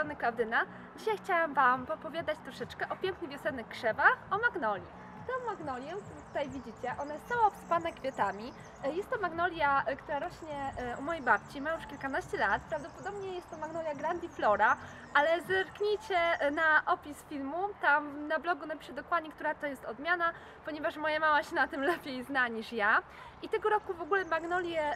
strony. Dzisiaj chciałam Wam opowiadać troszeczkę o pięknych wiosennych krzewach, o magnolii. Tę magnolię, tutaj widzicie, ona jest cała obsypana kwiatami. E, Jest to magnolia, e, która rośnie e, u mojej babci, ma już kilkanaście lat. Prawdopodobnie jest to magnolia grandiflora, ale zerknijcie na opis filmu, tam na blogu napiszę dokładnie, która to jest odmiana, ponieważ moja mama się na tym lepiej zna niż ja. I tego roku w ogóle magnolie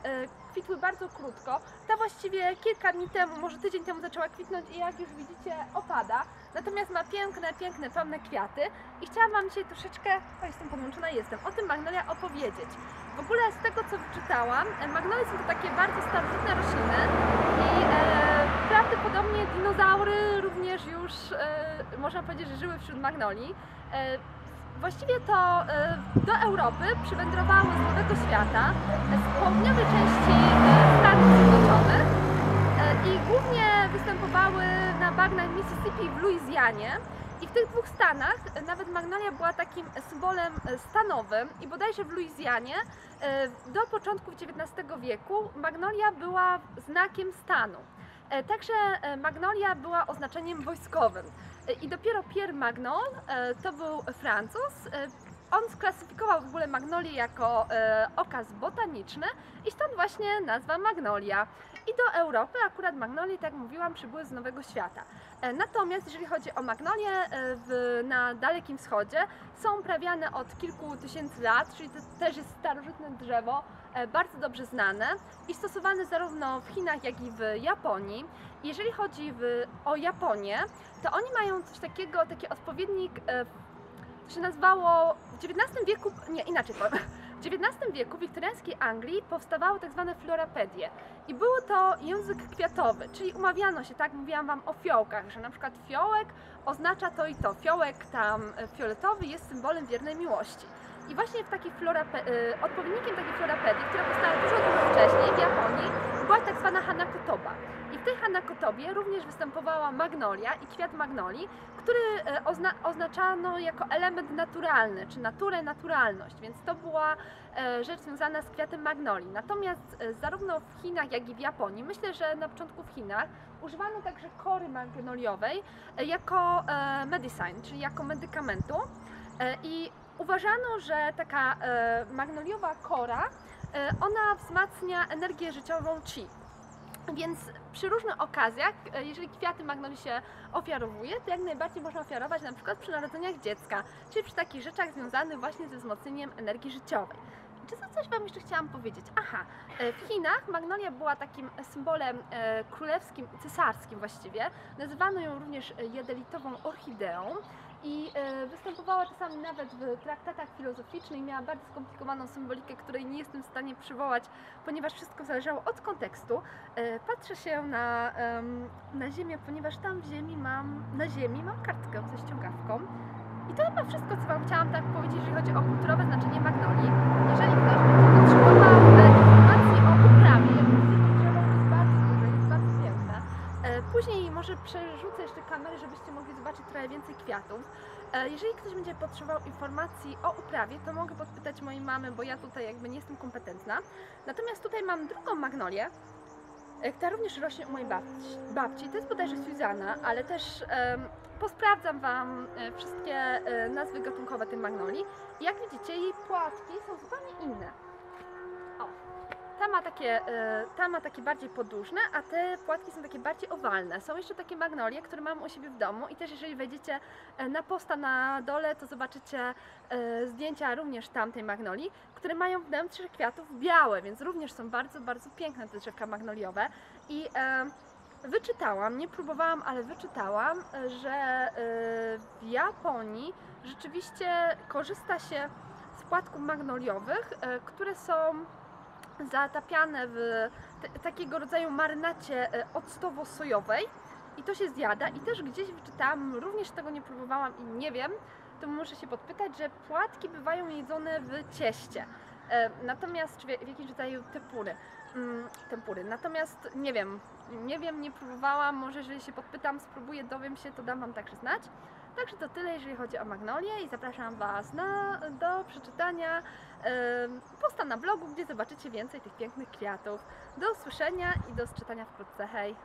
kwitły bardzo krótko. Ta właściwie kilka dni temu, może tydzień temu zaczęła kwitnąć i jak już widzicie opada. Natomiast ma piękne, piękne, pełne kwiaty i chciałam Wam dzisiaj troszeczkę, o jestem podłączona, jestem, o tym magnolia opowiedzieć. W ogóle z tego co wyczytałam, e, magnolie są to takie bardzo starożytne rośliny i e, prawdopodobnie dinozaury również już, e, można powiedzieć, że żyły wśród magnolii. E, Właściwie to e, do Europy przywędrowały z Nowego Świata, e, z południowej części I w tych dwóch stanach nawet magnolia była takim symbolem stanowym i bodajże w Luizjanie e, do początków XIX wieku magnolia była znakiem stanu. E, Także e, magnolia była oznaczeniem wojskowym. I dopiero Pierre Magnol, to był Francuz, on sklasyfikował w ogóle magnolię jako e, okaz botaniczny i stąd właśnie nazwa magnolia. I do Europy akurat magnolie, tak jak mówiłam, przybyły z Nowego Świata. E, Natomiast jeżeli chodzi o magnolie e, w, na Dalekim Wschodzie, są uprawiane od kilku tysięcy lat, czyli to też jest starożytne drzewo, e, bardzo dobrze znane i stosowane zarówno w Chinach, jak i w Japonii. Jeżeli chodzi w, o Japonię, to oni mają coś takiego, taki odpowiednik, e, to się nazywało w XIX wieku, nie inaczej powiem, w XIX wieku w wiktoriańskiej Anglii powstawały tak zwane florapedie i był to język kwiatowy, czyli umawiano się, tak mówiłam Wam o fiołkach, że na przykład fiołek oznacza to i to, fiołek tam e, fioletowy jest symbolem wiernej miłości. I właśnie w takiej florape- y, odpowiednikiem takiej florapedii, która powstała dużo, dużo wcześniej w Japonii, była tak zwana hanakotoba. Hanakotobie również występowała magnolia i kwiat magnolii, który e, ozna- oznaczano jako element naturalny, czy naturę, naturalność, więc to była e, rzecz związana z kwiatem magnolii. Natomiast e, zarówno w Chinach, jak i w Japonii, myślę, że na początku w Chinach używano także kory magnoliowej jako medicine, czyli jako medykamentu. I uważano, że taka magnoliowa kora, ona wzmacnia energię życiową chi. Więc przy różnych okazjach, e, jeżeli kwiaty magnolii się ofiarowuje, to jak najbardziej można ofiarować na przykład przy narodzeniach dziecka, czyli przy takich rzeczach związanych właśnie ze wzmocnieniem energii życiowej. Czy coś Wam jeszcze chciałam powiedzieć? Aha, e, w Chinach magnolia była takim symbolem e, królewskim, cesarskim właściwie. Nazywano ją również jedelitową orchideą i e, występowała czasami nawet w traktatach filozoficznych. Miała bardzo skomplikowaną symbolikę, której nie jestem w stanie przywołać, ponieważ wszystko zależało od kontekstu. E, Patrzę się na, na ziemię, ponieważ tam w ziemi mam, na ziemi mam kartkę ze ściągawką. I to chyba wszystko, co Wam chciałam tak powiedzieć, jeżeli chodzi o kulturowe znaczenie magnolii. Jeżeli ktoś będzie potrzebował e, informacji o uprawie, jak widzicie, to drzewo jest bardzo duże, jest bardzo piękne. E, Później może przerzucę jeszcze kamerę, żebyście mogli zobaczyć trochę więcej kwiatów. E, Jeżeli ktoś będzie potrzebował informacji o uprawie, to mogę podpytać mojej mamy, bo ja tutaj jakby nie jestem kompetentna. Natomiast tutaj mam drugą magnolię, e, która również rośnie u mojej babci. babci. To jest bodajże Suzana, ale też em, posprawdzam Wam e, wszystkie nazwy gatunkowe tej magnolii. Jak widzicie, jej płatki są zupełnie inne. Ma takie, e, ta ma takie bardziej podłużne, a te płatki są takie bardziej owalne. Są jeszcze takie magnolie, które mam u siebie w domu i też jeżeli wejdziecie e, na posta na dole, to zobaczycie e, zdjęcia również tamtej magnolii, które mają wnętrze kwiatów białe, więc również są bardzo, bardzo piękne te drzewka magnoliowe. I wyczytałam, nie próbowałam, ale wyczytałam, że w Japonii rzeczywiście korzysta się z płatków magnoliowych, które są zatapiane w takiego rodzaju marynacie e, octowo-sojowej i to się zjada i też gdzieś wyczytałam, również tego nie próbowałam i nie wiem, to muszę się podpytać, że płatki bywają jedzone w cieście. E, Natomiast czy w w jakimś rodzaju tempury. Mm, tempury. Natomiast nie wiem, nie wiem, nie próbowałam, może jeżeli się podpytam, spróbuję, dowiem się, to dam Wam także znać. Także to tyle, jeżeli chodzi o magnolię i zapraszam Was na, do przeczytania em, posta na blogu, gdzie zobaczycie więcej tych pięknych kwiatów. Do usłyszenia i do czytania wkrótce. Hej!